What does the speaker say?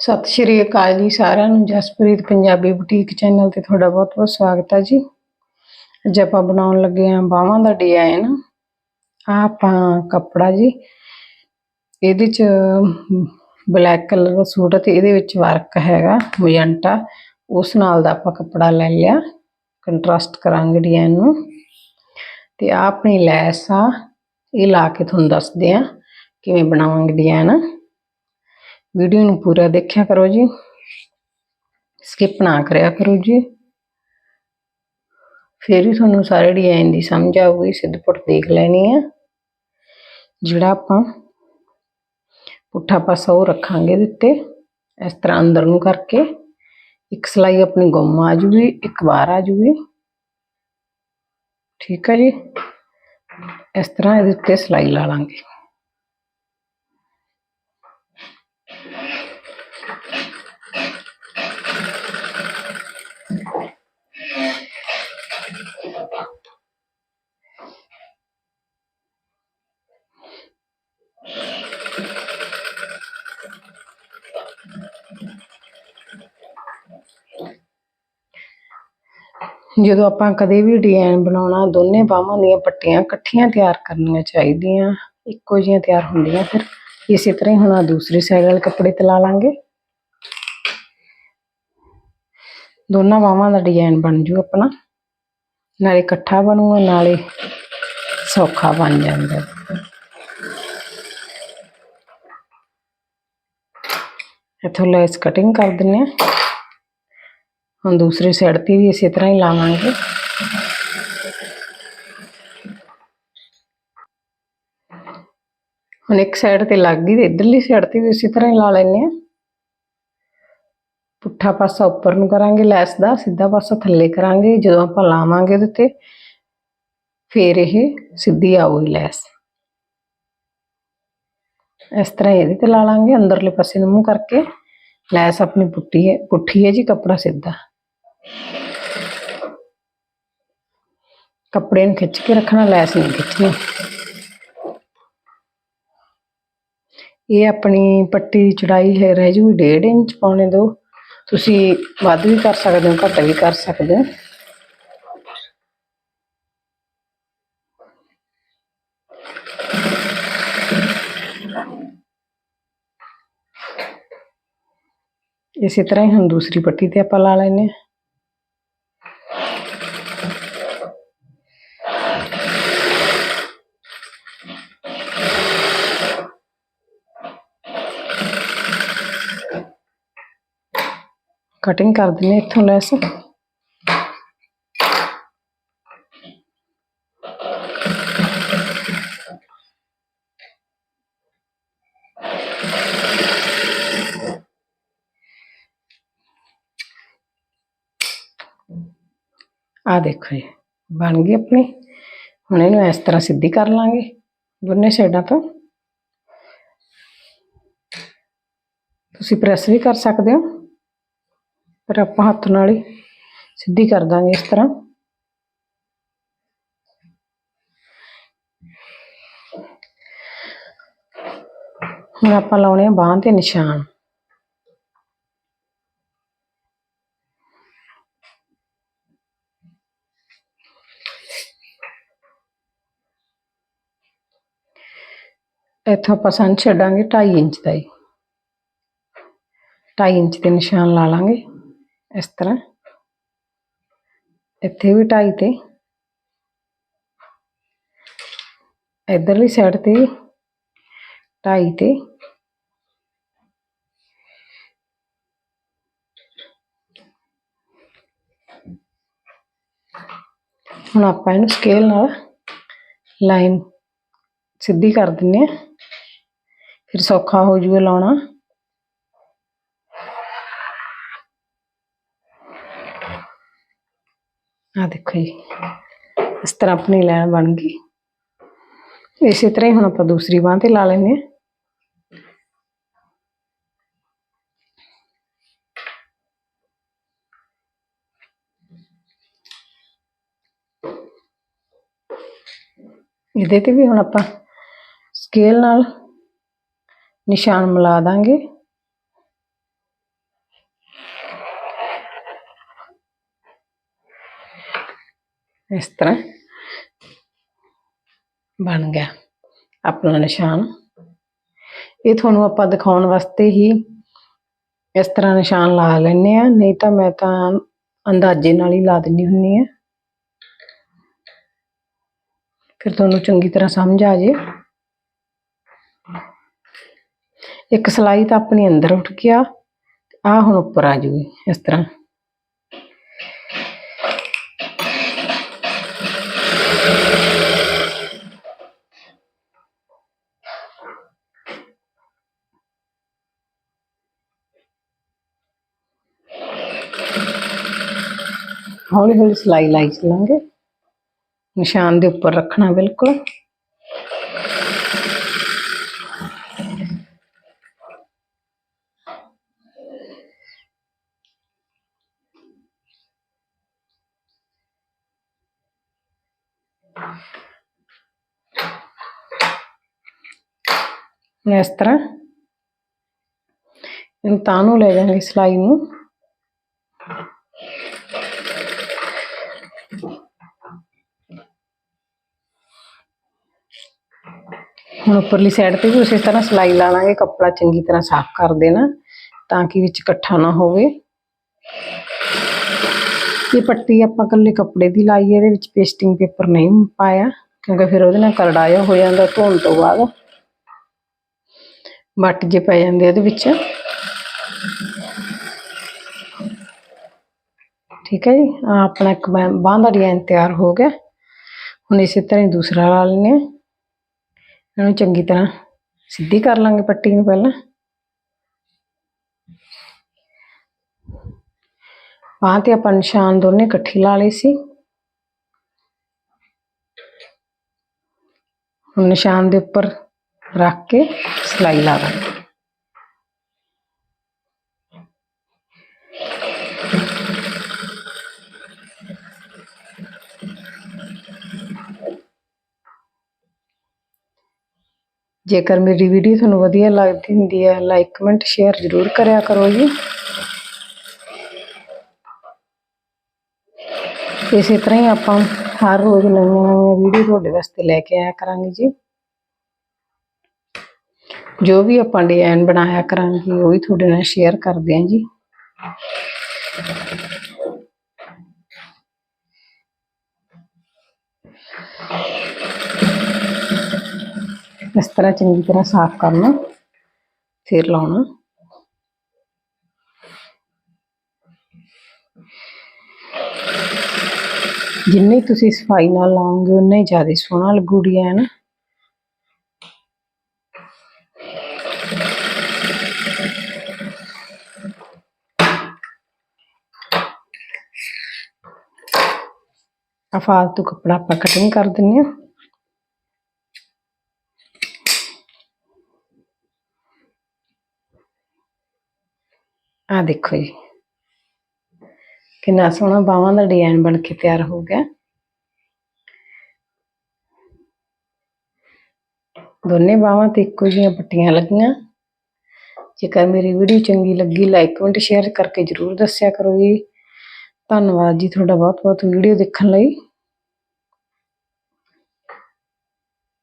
ਸਤਿ ਸ਼੍ਰੀ ਅਕਾਲ ਜੀ ਸਾਰਿਆਂ ਨੂੰ। ਜਸਪ੍ਰੀਤ ਪੰਜਾਬੀ ਬੁਟੀਕ ਚੈਨਲ ਤੇ ਤੁਹਾਡਾ ਬਹੁਤ-ਬਹੁਤ ਸਵਾਗਤ ਹੈ ਜੀ। ਅੱਜ ਆਪਾਂ ਬਣਾਉਣ ਲੱਗੇ ਆਂ ਬਾਹਾਂ ਦਾ ਡਿਜ਼ਾਈਨ ਆ ਆਪਾਂ ਕੱਪੜਾ ਜੀ, ਇਹਦੇ ਚ ਬਲੈਕ ਕਲਰ ਦਾ ਸੂਟ ਹੈ ਤੇ ਇਹਦੇ ਵਿੱਚ ਵਰਕ ਹੈਗਾ ਮਜੰਟਾ। ਉਸ ਨਾਲ ਦਾ ਆਪਾਂ ਕੱਪੜਾ ਲੈ ਲਿਆ। ਕੰਟਰਾਸਟ ਕਰਾਂਗੇ ਡਿਜ਼ਾਈਨ ਨੂੰ। ਤੇ ਆ ਆਪਣੀ ਲੈਸ ਆ, ਇਹ ਲਾ ਕੇ ਤੁਹਾਨੂੰ ਦੱਸਦੇ ਆ ਕਿਵੇਂ ਬਣਾਵਾਂਗੇ ਡਿਜ਼ਾਈਨ ਵੀਡੀਓ ਨੂੰ ਪੂਰਾ ਦੇਖਿਆ ਕਰੋ ਜੀ। ਸਕਿਪ ਨਾ ਕਰਿਆ ਕਰੋ ਜੀ। ਫਿਰ ਹੀ ਤੁਹਾਨੂੰ ਸਾਰੇ ਡਿਜ਼ਾਈਨ ਦੀ ਸਮਝ ਆਊਗੀ, ਸਿੱਧ ਪੁੱਟ ਦੇਖ ਲੈਣੀ ਹੈ ਜਿਹੜਾ ਆਪਾਂ ਪੁੱਠਾ ਪਾਸਾ ਉਹ ਰੱਖਾਂਗੇ ਇਹਦੇ ਉੱਤੇ, ਇਸ ਤਰ੍ਹਾਂ ਅੰਦਰ ਨੂੰ ਕਰਕੇ ਇੱਕ ਸਲਾਈ ਆਪਣੀ ਗੁੰਮ ਆ ਜੂਗੀ, ਇੱਕ ਬਾਹਰ ਆ ਜੂਗੀ। ਠੀਕ ਹੈ ਜੀ। ਇਸ ਤਰ੍ਹਾਂ ਇਹਦੇ ਉੱਤੇ ਸਲਾਈ ਲਾ ਲਾਂਗੇ। ਜਦੋਂ ਆਪਾਂ ਕਦੇ ਵੀ ਡਿਜ਼ਾਈਨ ਬਣਾਉਣਾ, ਦੋਨੇ ਬਾਹਾਂ ਦੀਆਂ ਪੱਟੀਆਂ ਇਕੱਠੀਆਂ ਤਿਆਰ ਕਰਨੀਆਂ ਚਾਹੀਦੀਆਂ। ਇੱਕੋ ਜਿਹੀਆਂ ਤਿਆਰ ਹੁੰਦੀਆਂ। ਫਿਰ ਇਸੇ ਤਰ੍ਹਾਂ ਹੀ ਹੁਣ ਆਹ ਦੂਸਰੀ ਸਾਈਡ ਵਾਲੇ ਕੱਪੜੇ ਤੇ ਲਾ ਲਾਂਗੇ। ਦੋਨਾਂ ਬਾਹਾਂ ਦਾ ਡਿਜ਼ਾਈਨ ਬਣ ਜੂ ਆਪਣਾ। ਨਾਲੇ ਇਕੱਠਾ ਬਣੂਗਾ, ਨਾਲੇ ਸੌਖਾ ਬਣ ਜਾਂਦਾ। ਇੱਥੋਂ ਲੈਸ ਕਟਿੰਗ ਕਰ ਦਿੰਨੇ ਆ ਹੁਣ ਦੂਸਰੀ ਸਾਈਡ ਤੇ ਵੀ ਇਸੇ ਤਰ੍ਹਾਂ ਹੀ ਲਾਵਾਂਗੇ ਹੁਣ ਇੱਕ ਸਾਈਡ ਤੇ ਲੱਗ ਗਈ ਤੇ ਇਧਰਲੀ ਸਾਈਡ ਤੇ ਵੀ ਇਸੇ ਤਰ੍ਹਾਂ ਹੀ ਲਾ ਲੈਨੇ ਆ ਪੁੱਠਾ ਪਾਸਾ ਉੱਪਰ ਨੂੰ ਕਰਾਂਗੇ ਲੈਸ ਦਾ ਸਿੱਧਾ ਪਾਸਾ ਥੱਲੇ ਕਰਾਂਗੇ ਜਦੋਂ ਆਪਾਂ ਲਾਵਾਂਗੇ ਉਹਦੇ ਤੇ ਫੇਰ ਇਹ ਸਿੱਧੀ ਆਊਗੀ ਲੈਸ ਇਸ ਤਰ੍ਹਾਂ ਇਹਦੇ ਤੇ ਲਾ ਲਾਂਗੇ ਅੰਦਰਲੇ ਪਾਸੇ ਨੂੰ ਮੂੰਹ ਕਰਕੇ ਲੈਸ ਆਪਣੀ ਪੁੱਟੀ ਹੈ ਪੁੱਠੀ ਹੈ ਜੀ ਕੱਪੜਾ ਸਿੱਧਾ ਕੱਪੜੇ ਨੂੰ ਖਿੱਚ ਕੇ ਰੱਖਣਾ ਲੈਸ ਨਹੀਂ ਖਿੱਚਣੀ ਇਹ ਆਪਣੀ ਪੱਟੀ ਦੀ ਚੜਾਈ ਹੈ ਰਹਿ ਜੂ 1.5 ਇੰਚ ਪਾਉਣੇ ਦੋ ਤੁਸੀਂ ਵੱਧ ਵੀ ਕਰ ਸਕਦੇ ਹੋ ਘੱਟ ਵੀ ਕਰ ਸਕਦੇ ਹੋ ਇਸੇ ਤਰ੍ਹਾਂ ਹੀ ਹੁਣ ਦੂਸਰੀ ਪੱਟੀ ਤੇ ਆਪਾਂ ਲਾ ਲੈਨੇ ਕਟਿੰਗ ਕਰ ਦਿੰਨੇ ਇੱਥੋਂ ਲੈਸ ਆ ਦੇਖੋ ਜੀ ਬਣ ਗਈ ਆਪਣੀ ਹੁਣ ਇਹਨੂੰ ਇਸ ਤਰ੍ਹਾਂ ਸਿੱਧੀ ਕਰ ਲਾਂਗੇ ਦੋਨੇ ਸਾਈਡਾਂ ਤੋਂ ਤੁਸੀਂ ਪ੍ਰੈਸ ਵੀ ਕਰ ਸਕਦੇ ਹੋ ਪਰ ਆਪਾਂ ਹੱਥ ਨਾਲ ਹੀ ਸਿੱਧੀ ਕਰ ਦਾਂਗੇ ਇਸ ਤਰ੍ਹਾਂ ਹੁਣ ਆਪਾਂ ਲਾਉਣੇ ਆ ਬਾਹਾਂ ਤੇ ਨਿਸ਼ਾਨ ਇੱਥੋਂ ਆਪਾਂ ਸੰਨ ਛੱਡਾਂਗੇ 2.5 ਇੰਚ ਦਾ ਹੀ 2.5 ਇੰਚ ਦੇ ਨਿਸ਼ਾਨ ਲਾ ਲਾਂਗੇ ਇਸ ਤਰ੍ਹਾਂ ਇੱਥੇ ਵੀ 2.5 ਤੇ ਇਧਰਲੀ ਸਾਈਡ ਤੇ 2.5 ਤੇ ਹੁਣ ਆਪਾਂ ਇਹਨੂੰ ਸਕੇਲ ਨਾਲ ਲਾਈਨ ਸਿੱਧੀ ਕਰ ਦਿੰਨੇ ਆ ਫਿਰ ਸੌਖਾ ਹੋ ਜੂਗਾ ਲਾਉਣਾ ਆ ਦੇਖੋ ਜੀ ਇਸ ਤਰ੍ਹਾਂ ਆਪਣੀ ਲਾਈਨ ਬਣ ਗਈ ਇਸੇ ਤਰ੍ਹਾਂ ਹੀ ਹੁਣ ਆਪਾਂ ਦੂਸਰੀ ਬਾਹ ਤੇ ਲਾ ਲੈਨੇ ਆ ਇਹਦੇ ਤੇ ਵੀ ਹੁਣ ਆਪਾਂ ਸਕੇਲ ਨਾਲ ਨਿਸ਼ਾਨ ਮਿਲਾ ਦਾਂਗੇ ਇਸ ਤਰ੍ਹਾਂ ਬਣ ਗਿਆ ਆਪਣਾ ਨਿਸ਼ਾਨ। ਇਹ ਤੁਹਾਨੂੰ ਆਪਾਂ ਦਿਖਾਉਣ ਵਾਸਤੇ ਹੀ ਇਸ ਤਰ੍ਹਾਂ ਨਿਸ਼ਾਨ ਲਾ ਲੈਨੇ ਆ ਨਹੀਂ ਤਾਂ ਮੈਂ ਤਾਂ ਅੰਦਾਜ਼ੇ ਨਾਲ ਹੀ ਲਾ ਦਿੰਨੀ ਹੁੰਨੀ ਆ ਫਿਰ ਤੁਹਾਨੂੰ ਚੰਗੀ ਤਰ੍ਹਾਂ ਸਮਝ ਆ ਜੇ। ਇੱਕ ਸਲਾਈ ਤਾਂ ਆਪਣੀ ਅੰਦਰ ਉੱਠ ਗਿਆ। ਆ ਹੁਣ ਉੱਪਰ ਆ ਜੂਗੀ ਇਸ ਤਰ੍ਹਾਂ। ਹੌਲੀ ਹੌਲੀ ਸਲਾਈ ਲਾਈ ਚੱਲਾਂਗੇ ਨਿਸ਼ਾਨ ਦੇ ਉੱਪਰ ਰੱਖਣਾ ਬਿਲਕੁਲ ਹੁਣ ਇਸ ਤਰ੍ਹਾਂ ਇਹਨੂੰ ਤਾਂ ਨੂੰ ਲੈ ਜਾਵਾਂਗੇ ਹੁਣ ਉੱਪਰਲੀ ਸਾਈਡ ਤੇ ਵੀ ਉਸੇ ਤਰ੍ਹਾਂ ਸਲਾਈ ਲਾ ਲਾਂਗੇ, ਕੱਪੜਾ ਚੰਗੀ ਤਰ੍ਹਾਂ ਸਾਫ਼ ਕਰ ਦੇਣਾ, ਤਾਂ ਕਿ ਵਿੱਚ ਇਕੱਠਾ ਨਾ ਹੋਵੇ। ਇਹ ਪੱਟੀ ਆਪਾਂ ਇਕੱਲੇ ਕੱਪੜੇ ਦੀ ਲਾਈ ਹੈ ਇਹਦੇ ਵਿੱਚ ਪੇਸਟਿੰਗ ਪੇਪਰ ਨਹੀਂ ਪਾਇਆ, ਕਿਉਂਕਿ ਫਿਰ ਉਹਦੇ ਨਾਲ ਕਰੜਾ ਜਿਹਾ ਹੋ ਜਾਂਦਾ ਧੋਣ ਤੋਂ ਬਾਅਦ। ਵੱਟ ਜੇ ਪੈ ਜਾਂਦੇ ਉਹਦੇ ਵਿੱਚ। ਠੀਕ ਹੈ ਜੀ, ਆਹ ਆਪਣਾ ਇੱਕ ਬਾਂਹ ਦਾ ਡਿਜ਼ਾਈਨ ਤਿਆਰ ਹੋ ਗਿਆ। ਹੁਣ ਇਸੇ ਤਰ੍ਹਾਂ ਹੀ ਦੂਸਰਾ ਲਾ ਲੈਂਦੇ ਹਾਂ। ਇਹਨੂੰ ਚੰਗੀ ਤਰ੍ਹਾਂ ਸਿੱਧੀ ਕਰ ਲਾਂਗੇ ਪੱਟੀ ਨੂੰ ਪਹਿਲਾਂ। ਬਾਂਹ ਤੇ ਆਪਾਂ ਨਿਸ਼ਾਨ ਦੋਨੇ ਇਕੱਠੀ ਲਾ ਲਈ ਸੀ। ਹੁਣ ਨਿਸ਼ਾਨ ਦੇ ਉੱਪਰ ਰੱਖ ਕੇ ਸਿਲਾਈ ਲਾ ਦਾਂਗੇ। ਜੇਕਰ ਮੇਰੀ ਵੀਡੀਓ ਤੁਹਾਨੂੰ ਵਧੀਆ ਲੱਗਦੀ ਹੁੰਦੀ ਹੈ ਲਾਈਕ ਕਮੈਂਟ ਸ਼ੇਅਰ ਜ਼ਰੂਰ ਕਰਿਆ ਕਰੋ ਜੀ। ਇਸੇ ਤਰ੍ਹਾਂ ਹੀ ਆਪਾਂ ਹਰ ਰੋਜ਼ ਨਵੀਆਂ ਨਵੀਆਂ ਵੀਡੀਓ ਤੁਹਾਡੇ ਵਾਸਤੇ ਲੈ ਕੇ ਆਇਆ ਕਰਾਂਗੇ ਜੀ। ਜੋ ਵੀ ਆਪਾਂ ਡਿਜ਼ਾਈਨ ਬਣਾਇਆ ਕਰਾਂਗੇ, ਉਹ ਵੀ ਤੁਹਾਡੇ ਨਾਲ ਸ਼ੇਅਰ ਕਰਦੇ ਹਾਂ ਜੀ। ਇਸ ਤਰ੍ਹਾਂ ਚੰਗੀ ਤਰ੍ਹਾਂ ਸਾਫ਼ ਕਰਨਾ, ਫਿਰ ਲਾਉਣਾ। ਜਿੰਨੀ ਤੁਸੀਂ ਸਫ਼ਾਈ ਨਾਲ ਲਾਓਗੇ ਉਨਾ ਹੀ ਜ਼ਿਆਦਾ ਸੋਹਣਾ ਲੱਗੂ ਡਿਜ਼ਾਈਨ ਆ ਫਾਲਤੂ ਕੱਪੜਾ ਆਪਾਂ ਕਟਿੰਗ ਕਰ ਦਿੰਨੇ ਆ। ਆ ਦੇਖੋ ਜੀ। ਕਿੰਨਾ ਸੋਹਣਾ ਬਾਹਾਂ ਦਾ ਡਿਜ਼ਾਈਨ ਬਣ ਕੇ ਤਿਆਰ ਹੋ ਗਿਆ। ਦੋਨੇ ਬਾਹਾਂ ਤੇ ਇੱਕੋ ਜਿਹੀਆਂ ਪੱਟੀਆਂ ਲੱਗੀਆਂ। ਜੇਕਰ ਮੇਰੀ ਵੀਡੀਓ ਚੰਗੀ ਲੱਗੀ ਲਾਈਕ ਕਮੈਂਟ ਸ਼ੇਅਰ ਕਰਕੇ ਜਰੂਰ ਦੱਸਿਆ ਕਰੋ ਜੀ। ਧੰਨਵਾਦ ਜੀ ਤੁਹਾਡਾ ਬਹੁਤ ਬਹੁਤ ਵੀਡੀਓ ਦੇਖਣ ਲਈ।